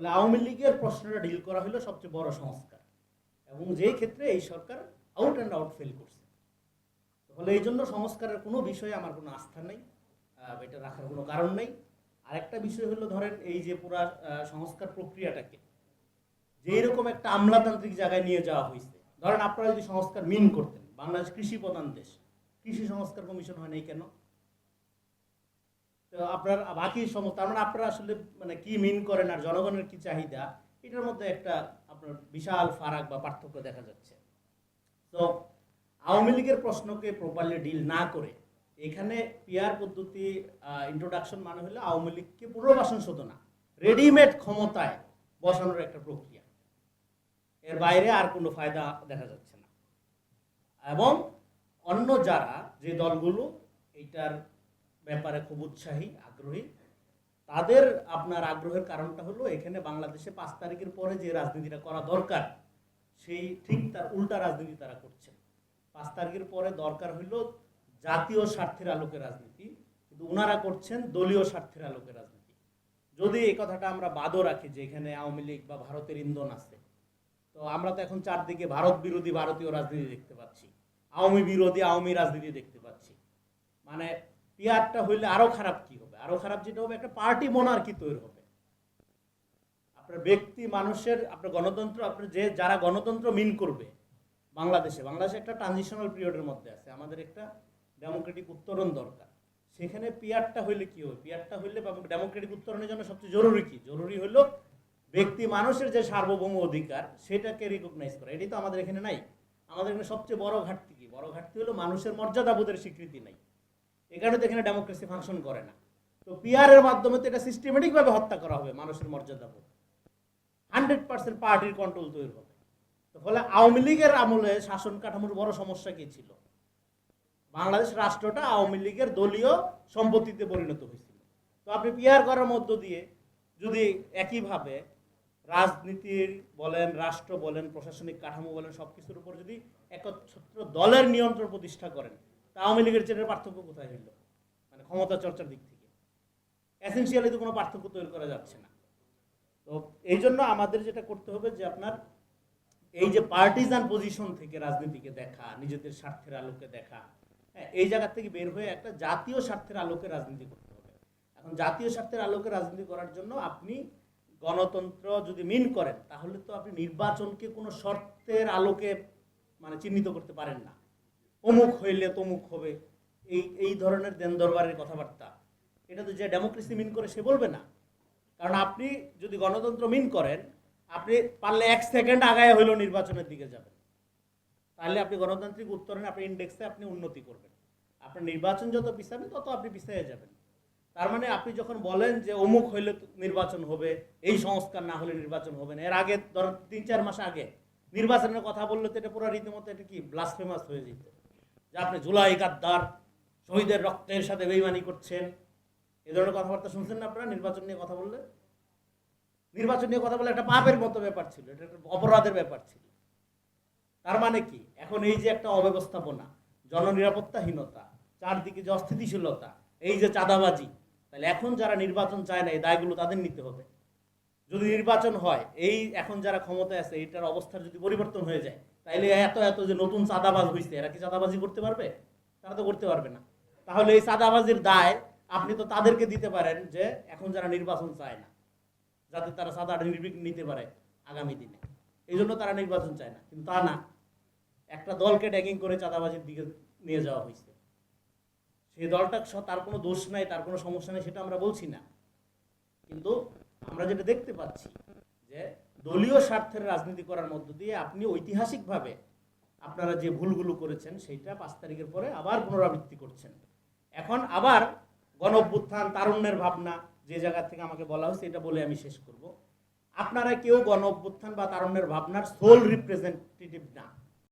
তাহলে আওয়ামী লীগের প্রশ্নটা ডিল করা হলো সবচেয়ে বড় সংস্কার। এবং যেই ক্ষেত্রে এই সরকার আউট অ্যান্ড আউট ফেল করছে। ফলে এই জন্য সংস্কারের কোনো বিষয়ে আমার কোনো আস্থা নেই এটা রাখার কোনো কারণ নেই। আরেকটা বিষয় হলো ধরেন এই যে পুরা সংস্কার প্রক্রিয়াটাকে, যে এরকম একটা আমলাতান্ত্রিক জায়গায় নিয়ে যাওয়া হয়েছে। ধরেন আপনারা যদি সংস্কার মিন করতেন, বাংলাদেশ কৃষি প্রধান দেশ, কৃষি সংস্কার কমিশন হয় নাই কেন? আপনার বাকি সমস্ত তার মানে আপনারা আসলে মানে কি মিন করেন আর জনগণের কি চাহিদা, এটার মধ্যে একটা আপনার বিশাল ফারাক বা পার্থক্য দেখা যাচ্ছে। তো আওয়ামী লীগের প্রশ্নকে প্রপারলি ডিল না করে, এখানে পিয়ার পদ্ধতি ইন্ট্রোডাকশন মানে হলো আওয়ামী লীগকে পুনর্বাসন শুধু না রেডিমেড ক্ষমতায় বসানোর একটা প্রক্রিয়া। এর বাইরে আর কোনো ফায়দা দেখা যাচ্ছে না। এবং অন্য যারা যে দলগুলো এইটার ব্যাপারে খুব উৎসাহী, আগ্রহী। তাদের আপনার আগ্রহের কারণটা হলো এখানে বাংলাদেশে পাঁচ তারিখের পরে যে রাজনীতিটা করা দরকার, সেই ঠিক তার উল্টা রাজনীতি তারা করছেন পাঁচ তারিখের পরে দরকার হইল জাতীয় স্বার্থের আলোকে রাজনীতি, কিন্তু ওনারা করছেন দলীয় স্বার্থের আলোকে রাজনীতি। যদি এই কথাটা আমরা বাদও রাখি যে এখানে আওয়ামী লীগ বা ভারতের ইন্ধন আছে, তো আমরা তো এখন চারদিকে ভারত বিরোধী ভারতীয় রাজনীতি দেখতে পাচ্ছি, আওয়ামী বিরোধী আওয়ামী রাজনীতি দেখতে পাচ্ছি। মানে পিয়ারটা হইলে আরও খারাপ কি হবে? আরও খারাপ যেটা হবে, একটা পার্টি মোনার্কি তৈরি হবে। আপনার ব্যক্তি, মানুষের, আপনার গণতন্ত্র, আপনার যে, যারা গণতন্ত্র মিন করবে বাংলাদেশে বাংলাদেশে একটা ট্রানজিশনাল পিরিয়ডের মধ্যে আছে। আমাদের একটা ডেমোক্রেটিক উত্তরণ দরকার। সেখানে পিয়ারটা হইলে কি হবে? পিয়ারটা হইলে ডেমোক্রেটিক উত্তরণের জন্য সবচেয়ে জরুরি কি? জরুরি হলো ব্যক্তি, মানুষের যে সার্বভৌম অধিকার, সেটাকে রিকগনাইজ করা। এটাই তো আমাদের এখানে নাই। আমাদের এখানে সবচেয়ে বড় ঘাটতি কি? বড় ঘাটতি হলো মানুষের মর্যাদাবোধের স্বীকৃতি নাই। এই কারণে তো এখানে ডেমোক্রেসি ফাংশন করে না। তো পিয়ারের মাধ্যমে তো এটা সিস্টেমেটিক ভাবে হত্যা করা হবে মানুষের মর্যাদাবোধ হান্ড্রেড পার্সেন্ট পার্টির কন্ট্রোল তৈরি হবে। তো ফলে আওয়ামী লীগের আমলে শাসন কাঠামোর বড় সমস্যা কি ছিল? বাংলাদেশ রাষ্ট্রটা আওয়ামী লীগের দলীয় সম্পত্তিতে পরিণত হয়েছিল। তো আপনি পিয়ার করার মধ্য দিয়ে যদি একইভাবে রাজনীতির বলেন, রাষ্ট্র বলেন, প্রশাসনিক কাঠামো বলেন সব কিছুর উপর যদি একচ্ছত্র দলের নিয়ন্ত্রণ প্রতিষ্ঠা করেন আওয়ামী লীগের চেয়ে পার্থক্য কোথায় হইল? মানে ক্ষমতা চর্চার দিক থেকে। এসেন্সিয়ালি তো কোনো পার্থক্য তৈরি করা যাচ্ছে না। তো এই জন্য আমাদের যেটা করতে হবে যে আপনার এই যে পার্টিজান পজিশন থেকে রাজনীতিকে দেখা, নিজেদের স্বার্থের আলোকে দেখা হ্যাঁ এই জায়গা থেকে বের হয়ে একটা জাতীয় স্বার্থের আলোকে রাজনীতি করতে হবে। এখন জাতীয় স্বার্থের আলোকে রাজনীতি করার জন্য আপনি গণতন্ত্র যদি মিন করেন, তাহলে তো আপনি নির্বাচনকে কোনো শর্তের আলোকে মানে চিহ্নিত করতে পারেন না। অমুক হইলে তমুক হবে। এই এই ধরনের দেন দরবারের কথাবার্তা। এটা তো যে ডেমোক্রেসি মিন করে সে বলবে না। কারণ আপনি যদি গণতন্ত্র মিন করেন, আপনি পারলে এক সেকেন্ড আগায় হইলেও নির্বাচনের দিকে যাবেন। তাহলে আপনি গণতান্ত্রিক উত্তরণে, আপনি ইন্ডেক্সে আপনি উন্নতি করবেন। আপনার নির্বাচন যত পিছাবেন তত আপনি পিছিয়ে যাবেন। তার মানে আপনি যখন বলেন যে অমুক হইলে নির্বাচন হবে, এই সংস্কার না হলে নির্বাচন হবে না, এর আগে ধরুন তিন, চার মাস আগে নির্বাচনের কথা বললে তো এটা পুরো রীতিমতো এটা কি ব্লাসফেমাস হয়ে যেত। যে আপনি জুলাই গাদ্দার শহীদের রক্তের সাথে বেইমানি করছেন, এ ধরনের কথাবার্তা শুনছেন না আপনারা? নির্বাচন নিয়ে কথা বললে? নির্বাচন নিয়ে কথা বলে একটা পাপের মতো ব্যাপার ছিল, এটা একটা অপরাধের ব্যাপার ছিল। তার মানে কি? এখন এই যে একটা অব্যবস্থাপনা, জননিরাপত্তাহীনতা, চারদিকে যে অস্থিতিশীলতা, এই যে চাঁদাবাজি, তাহলে এখন যারা নির্বাচন চায় না, এই দায়গুলো তাদের নিতে হবে। যদি নির্বাচন হয়, এই এখন যারা ক্ষমতায় আছে এটার অবস্থার যদি পরিবর্তন হয়ে যায়, তাইলে এত এত যে নতুন চাঁদাবাজ হয়েছে এরা কি চাঁদাবাজি করতে পারবে? তারা তো করতে পারবে না। তাহলে এই চাঁদাবাজির দায় আপনি তো তাদেরকে দিতে পারেন যে, এখন যারা নির্বাচন চায় না, যাতে তারা সাদা নির্বিঘ্ন নিতে পারে আগামী দিনে। এই জন্য তারা নির্বাচন চায় না, কিন্তু তা না। একটা দলকে ট্যাগিং করে চাঁদাবাজির দিকে নিয়ে যাওয়া হয়েছে সেই দলটা তার কোনো দোষ নাই, তার কোনো সমস্যা নেই, সেটা আমরা বলছি না। কিন্তু আমরা যেটা দেখতে পাচ্ছি যে দলীয় স্বার্থের রাজনীতি করার মধ্য দিয়ে আপনি ঐতিহাসিকভাবে আপনারা যে ভুলগুলো করেছেন, সেইটা পাঁচ তারিখের পরে আবার পুনরাবৃত্তি করছেন। এখন আবার গণ অভ্যুত্থান তারুণ্যের ভাবনা, যে জায়গা থেকে আমাকে বলা হয়েছে, এটা বলে আমি শেষ করব। আপনারা কেউ গণ অভ্যুত্থান বা তারুণ্যের ভাবনার সোল রিপ্রেজেন্টেটিভ না।